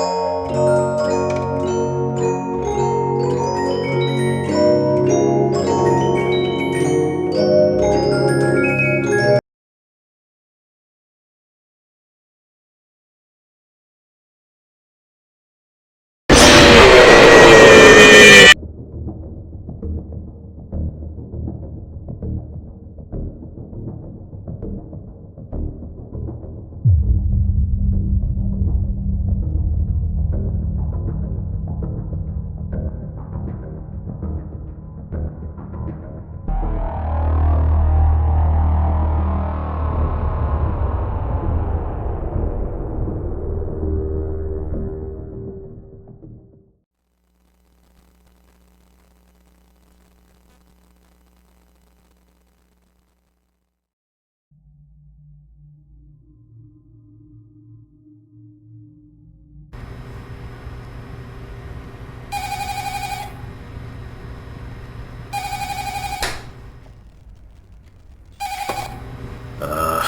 Uh,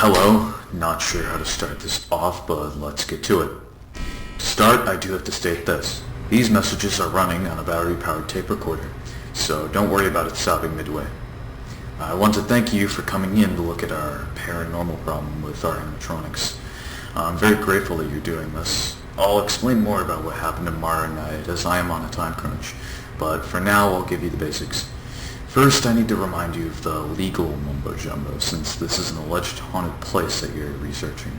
hello. Not sure how to start this off, but let's get to it. To start, I do have to state this. These messages are running on a battery-powered tape recorder, so don't worry about it stopping midway. I want to thank you for coming in to look at our paranormal problem with our animatronics. I'm very grateful that you're doing this. I'll explain more about what happened tomorrow night as I am on a time crunch, but for now I'll give you the basics. First, I need to remind you of the legal mumbo-jumbo, since this is an alleged haunted place that you're researching.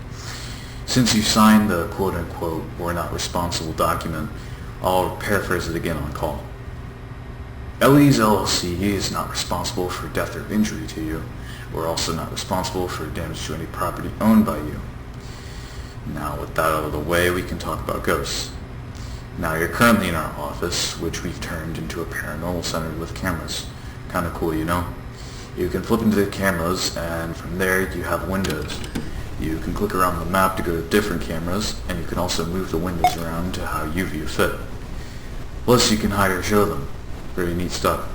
Since you signed the quote-unquote we're not responsible document, I'll paraphrase it again on call. Ellie's LLC is not responsible for death or injury to you. We're also not responsible for damage to any property owned by you. Now, with that out of the way, we can talk about ghosts. Now, you're currently in our office, which we've turned into a paranormal center with cameras. Kind of cool, you know? You can flip into the cameras, and from there you have windows. You can click around the map to go to different cameras, and you can also move the windows around to how you view fit. Plus, you can hide or show them. Very neat stuff.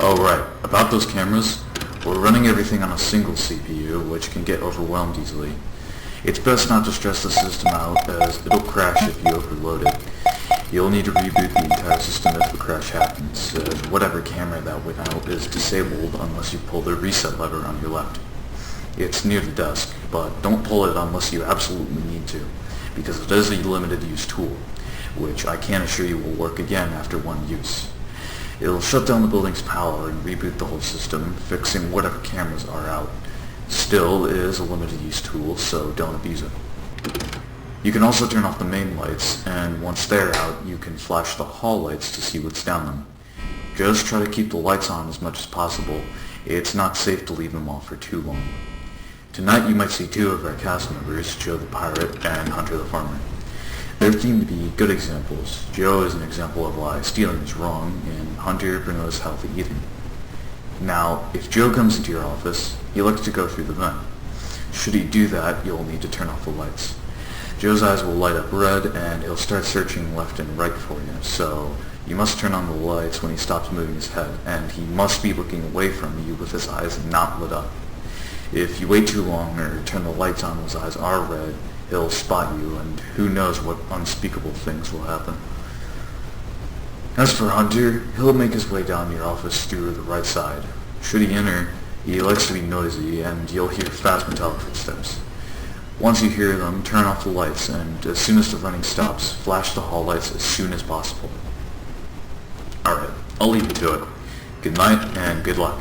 Oh right, about those cameras, we're running everything on a single CPU, which can get overwhelmed easily. It's best not to stress the system out, as it'll crash if you overload it. You'll need to reboot the entire system if the crash happens, as whatever camera that went out is disabled unless you pull the reset lever on your left. It's near the desk, but don't pull it unless you absolutely need to, because it is a limited use tool, which I can assure you will work again after one use. It'll shut down the building's power and reboot the whole system, fixing whatever cameras are out. Still, it is a limited use tool, so don't abuse it. You can also turn off the main lights, and once they're out, you can flash the hall lights to see what's down them. Just try to keep the lights on as much as possible. It's not safe to leave them off for too long. Tonight you might see two of our cast members, Joe the Pirate and Hunter the Farmer. They're deemed to be good examples. Joe is an example of why stealing is wrong, and Hunter promotes healthy eating. Now, if Joe comes into your office, he likes to go through the vent. Should he do that, you'll need to turn off the lights. Joe's eyes will light up red, and he'll start searching left and right for you, so you must turn on the lights when he stops moving his head, and he must be looking away from you with his eyes not lit up. If you wait too long or turn the lights on when his eyes are red, he'll spot you, and who knows what unspeakable things will happen. As for Hunter, he'll make his way down your office through the right side. Should he enter, he likes to be noisy, and you'll hear fast metallic footsteps. Once you hear them, turn off the lights, and as soon as the running stops, flash the hall lights as soon as possible. Alright, I'll leave you to it. Good night, and good luck.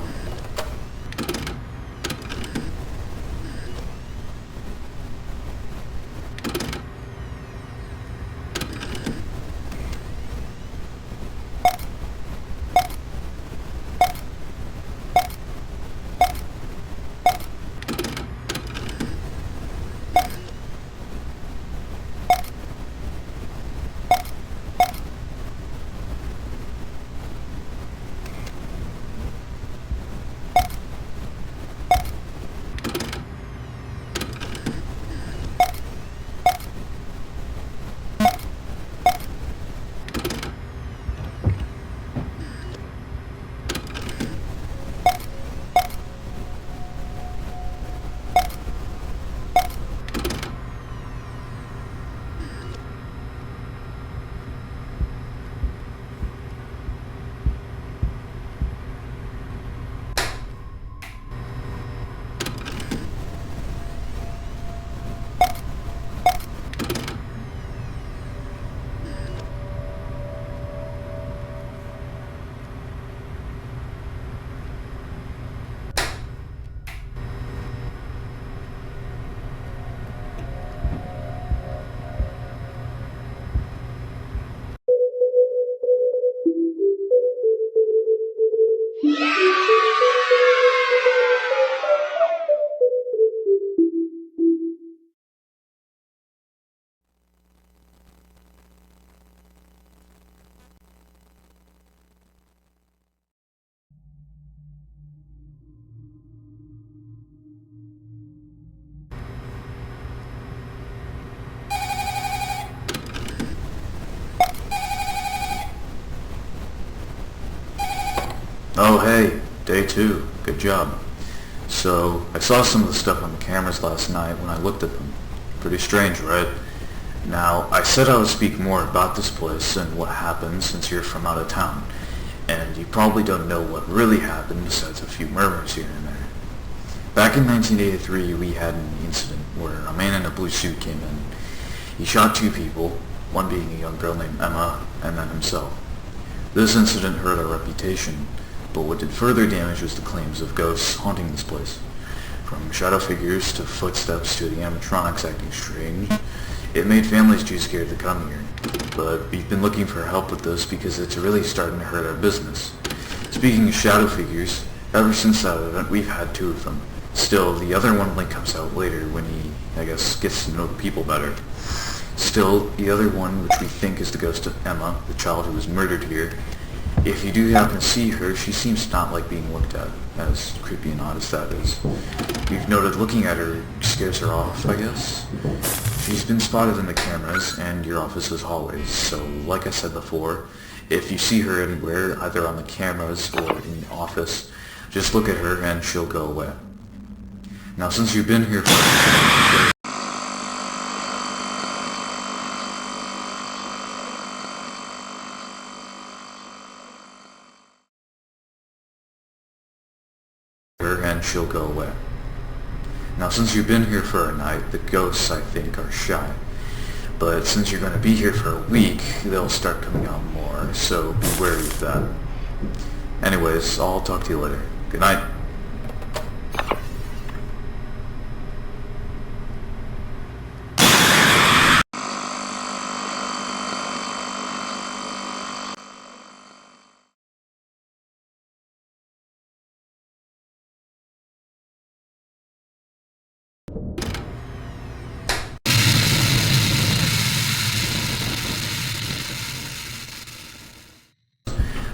Oh, hey, day two. Good job. So, I saw some of the stuff on the cameras last night when I looked at them. Pretty strange, right? Now, I said I would speak more about this place and what happened since you're from out of town. And you probably don't know what really happened besides a few murmurs here and there. Back in 1983, we had an incident where a man in a blue suit came in. He shot two people, one being a young girl named Emma, and then himself. This incident hurt our reputation, but what did further damage was the claims of ghosts haunting this place. From shadow figures to footsteps to the animatronics acting strange, it made families too scared to come here. But we've been looking for help with this because it's really starting to hurt our business. Speaking of shadow figures, ever since that event we've had two of them. Still, the other one only comes out later when he, I guess, gets to know the people better. Still, the other one, which we think is the ghost of Emma, the child who was murdered here, if you do happen to see her, she seems not like being looked at, as creepy and odd as that is. You've noted looking at her scares her off, I guess. She's been spotted in the cameras and your office's hallways, so like I said before, if you see her anywhere, either on the cameras or in the office, just look at her and she'll go away. Now since you've been here for... her and she'll go away. Now since you've been here for a night, the ghosts I think are shy. But since you're going to be here for a week, they'll start coming out more, so be wary of that. Anyways, I'll talk to you later. Good night.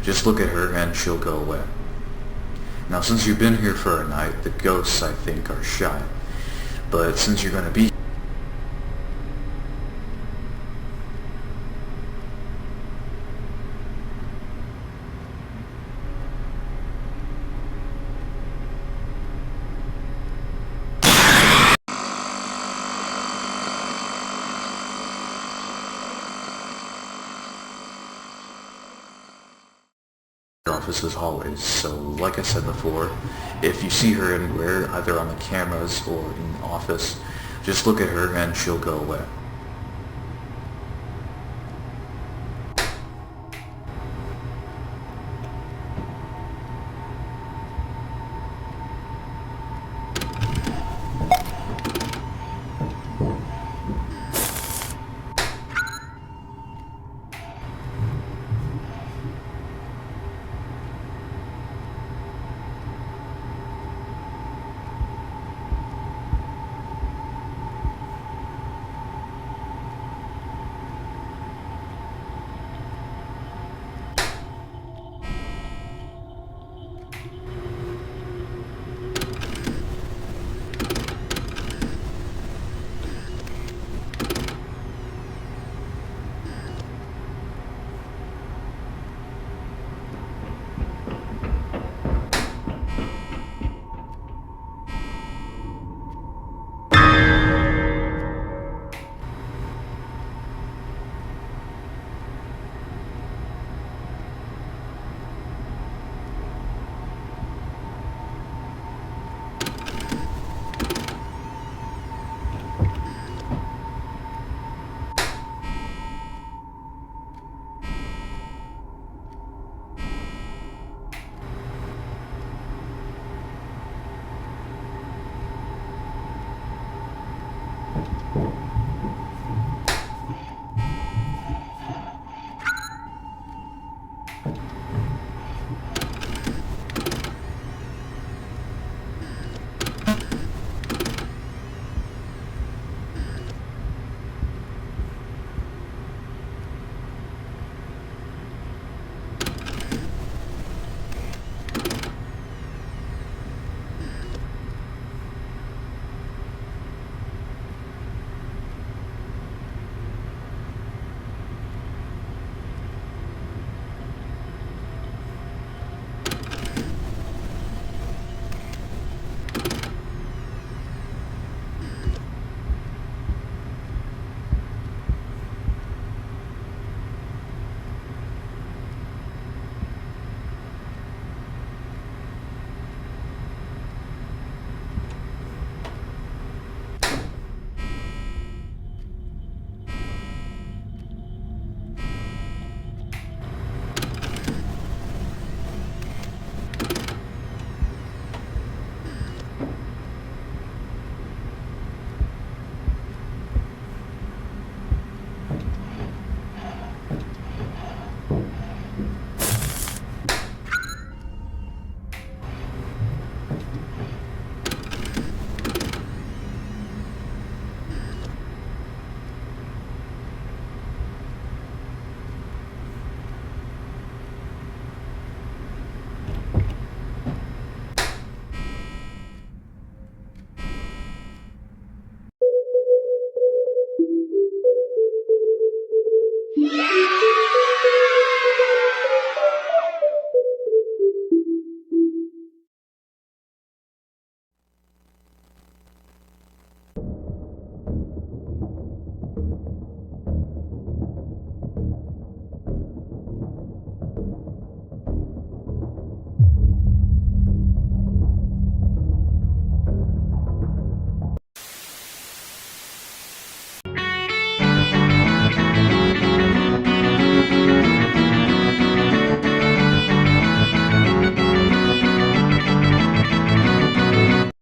Just look at her and she'll go away. Now since you've been here for a night, the ghosts I think are shy. But since you're going to be office's hallways. So like I said before, if you see her anywhere, either on the cameras or in the office, just look at her and she'll go away.